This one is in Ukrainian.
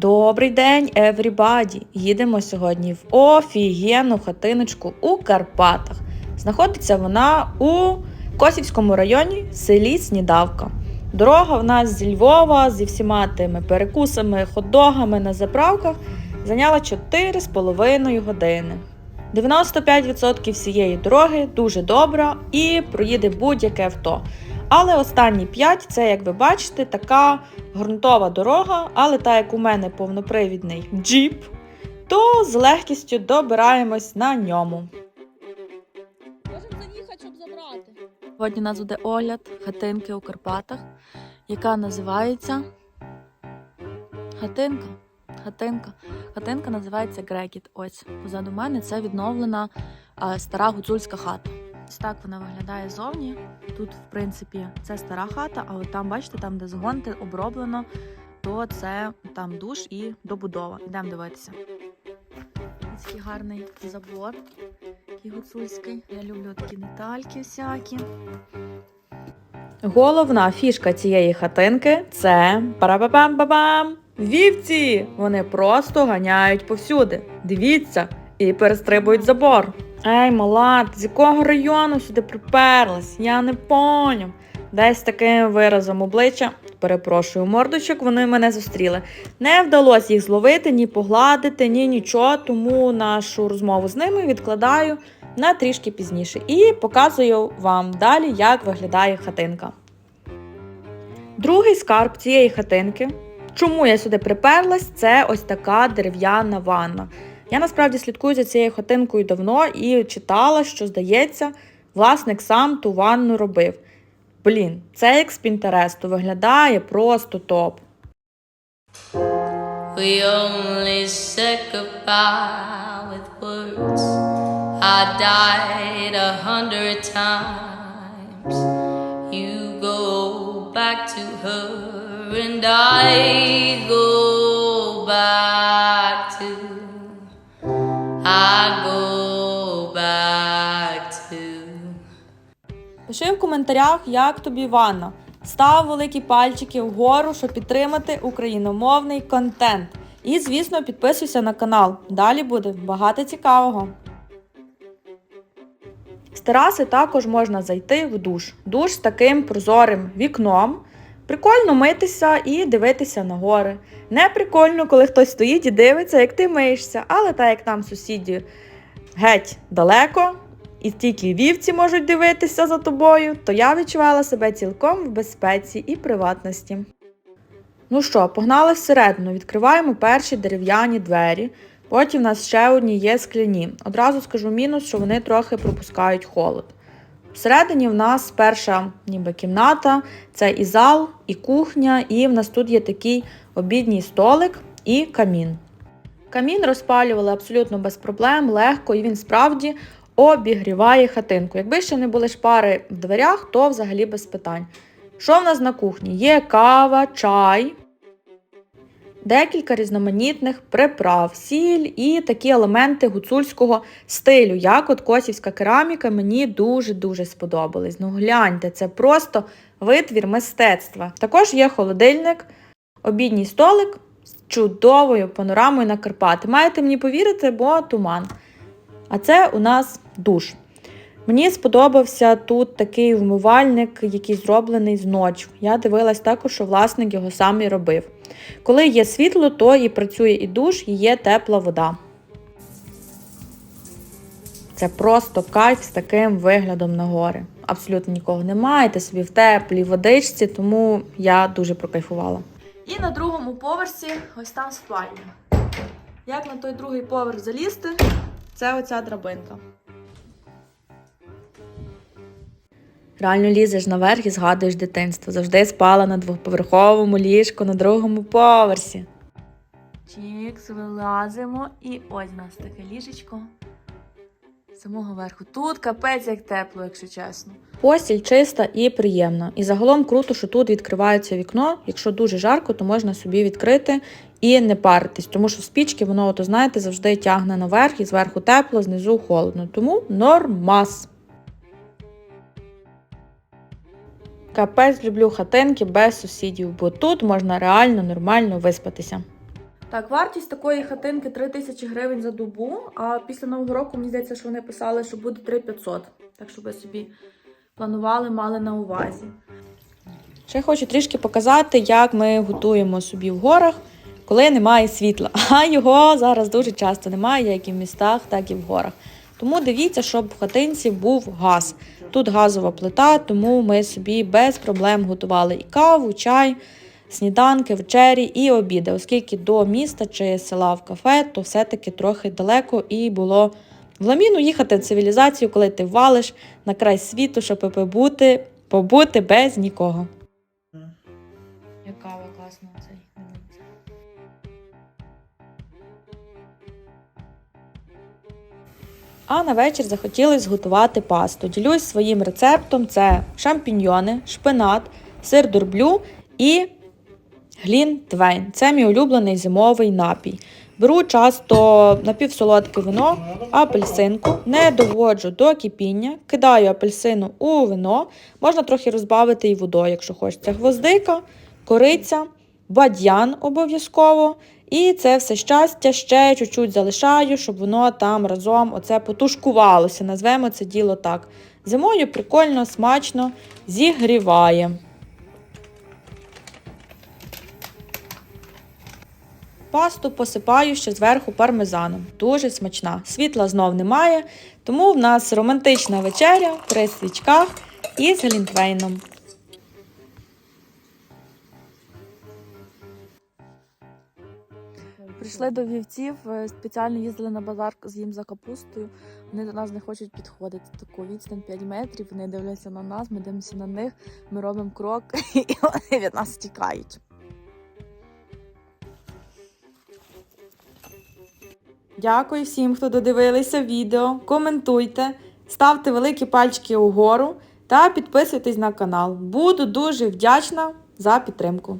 Добрий день, everybody! Їдемо сьогодні в офігенну хатиночку у Карпатах. Знаходиться вона у Косівському районі, селі Снідавка. Дорога в нас зі Львова зі всіма тими перекусами, хот-догами на заправках зайняла 4,5 години. 95% всієї дороги дуже добра і проїде будь-яке авто. Але останні 5 це, як ви бачите, така ґрунтова дорога, але так як у мене повнопривідний джіп, то з легкістю добираємось на ньому. Можемо заїхати, щоб забрати. Сьогодні у нас буде огляд хатинки у Карпатах, яка називається Хатинка. Хатинка. Хатинка називається Грекіт. Ось позаду мене це відновлена а, стара гуцульська хата. Ось так вона виглядає зовні. Тут, в принципі, це стара хата, а от там, бачите, там, де згонти оброблено, то це там душ і добудова. Йдемо дивитися. Ось такий гарний забор, такий гуцульський. Я люблю такі детальки всякі. Головна фішка цієї хатинки це парабабам-бабам! Вівці! Вони просто ганяють повсюди. Дивіться, і перестрибують забор. Ей, мала, ти з якого району сюди приперлась? Я не поняв. Десь таким виразом обличчя, перепрошую, мордочок, вони мене зустріли. Не вдалося їх зловити, ні погладити, ні нічого, тому нашу розмову з ними відкладаю на трішки пізніше і показую вам далі, як виглядає хатинка. Другий скарб цієї хатинки. Чому я сюди приперлась? Це ось така дерев'яна ванна. Я насправді слідкую за цією хатинкою давно і читала, що, здається, власник сам ту ванну робив. Блін, це як з Пінтересту виглядає просто топ. We only with words. I died a hundred times. You go back to her, and I go back. I go back to. Пиши в коментарях, як тобі ванна. Став великі пальчики вгору, щоб підтримати україномовний контент. І, звісно, підписуйся на канал. Далі буде багато цікавого. З тераси також можна зайти в душ. Душ з таким прозорим вікном. Прикольно митися і дивитися на гори. Не прикольно, коли хтось стоїть і дивиться, як ти миєшся, але так як там сусіді геть далеко, і тільки вівці можуть дивитися за тобою, то я відчувала себе цілком в безпеці і приватності. Ну що, погнали всередину, відкриваємо перші дерев'яні двері. Потім в нас ще одні є скляні. Одразу скажу мінус, що вони трохи пропускають холод. Всередині в нас перша ніби кімната, це і зал, і кухня, і в нас тут є такий обідній столик і камін. Камін розпалювали абсолютно без проблем, легко, і він справді обігріває хатинку. Якби ще не були шпари в дверях, то взагалі без питань. Що в нас на кухні? Є кава, чай, декілька різноманітних приправ, сіль і такі елементи гуцульського стилю, як от косівська кераміка, мені дуже-дуже сподобались. Ну гляньте, це просто витвір мистецтва. Також є холодильник, обідній столик з чудовою панорамою на Карпати. Маєте мені повірити, бо туман. А це у нас душ. Мені сподобався тут такий вмивальник, який зроблений з ночі. Я дивилась також, що власник його сам і робив. Коли є світло, то і працює і душ, і є тепла вода. Це просто кайф з таким виглядом на гори. Абсолютно нікого немає, ти собі в теплій водичці, тому я дуже прокайфувала. І на другому поверсі ось там спальня. Як на той другий поверх залізти, це оця драбинка. Реально лізеш наверх і згадуєш дитинство. Завжди спала на двоповерховому ліжку на другому поверсі. Чікс, вилазимо, і ось у нас таке ліжечко. З самого верху. Тут капець як тепло, якщо чесно. Постіль чиста і приємна. І загалом круто, що тут відкривається вікно. Якщо дуже жарко, то можна собі відкрити і не паритись, тому що спічки воно, ото, знаєте, завжди тягне наверх і зверху тепло, знизу холодно. Тому нормас. Капець люблю хатинки без сусідів, бо тут можна реально нормально виспатися. Так, вартість такої хатинки 3 тисячі гривень за добу, а після Нового року мені здається, що вони писали, що буде 3500. Так, щоб ви собі планували, мали на увазі. Ще хочу трішки показати, як ми готуємо собі в горах, коли немає світла. А його зараз дуже часто немає, як і в містах, так і в горах. Тому дивіться, щоб в хатинці був газ. Тут газова плита, тому ми собі без проблем готували і каву, чай, сніданки, вечері і обіди, оскільки до міста чи села в кафе, то все-таки трохи далеко і було в ламіну їхати в цивілізацію, коли ти валиш на край світу, щоб побути, побути без нікого. А на вечір захотілося зготувати пасту. Ділюсь своїм рецептом: це шампіньйони, шпинат, сир дурблю і глінтвейн. Це мій улюблений зимовий напій. Беру часто напівсолодке вино, апельсинку, не доводжу до кипіння, кидаю апельсину у вино, можна трохи розбавити і водою, якщо хочеться. Гвоздика, кориця, бадьян обов'язково. І це все щастя ще чуть-чуть залишаю, щоб воно там разом оце потушкувалося. Назвемо це діло так. Зимою прикольно, смачно зігріває. Пасту посипаю ще зверху пармезаном. Дуже смачна. Світла знов немає, тому в нас романтична вечеря при свічках із глінтвейном. Прийшли до вівців, е, спеціально їздили на базар з їм за капустою. Вони до нас не хочуть підходити. Таку відстань 5 метрів. Вони дивляться на нас, ми дивимося на них, ми робимо крок, і вони від нас тікають. Дякую всім, хто додивилися відео. Коментуйте, ставте великі пальчики угору та підписуйтесь на канал. Буду дуже вдячна за підтримку.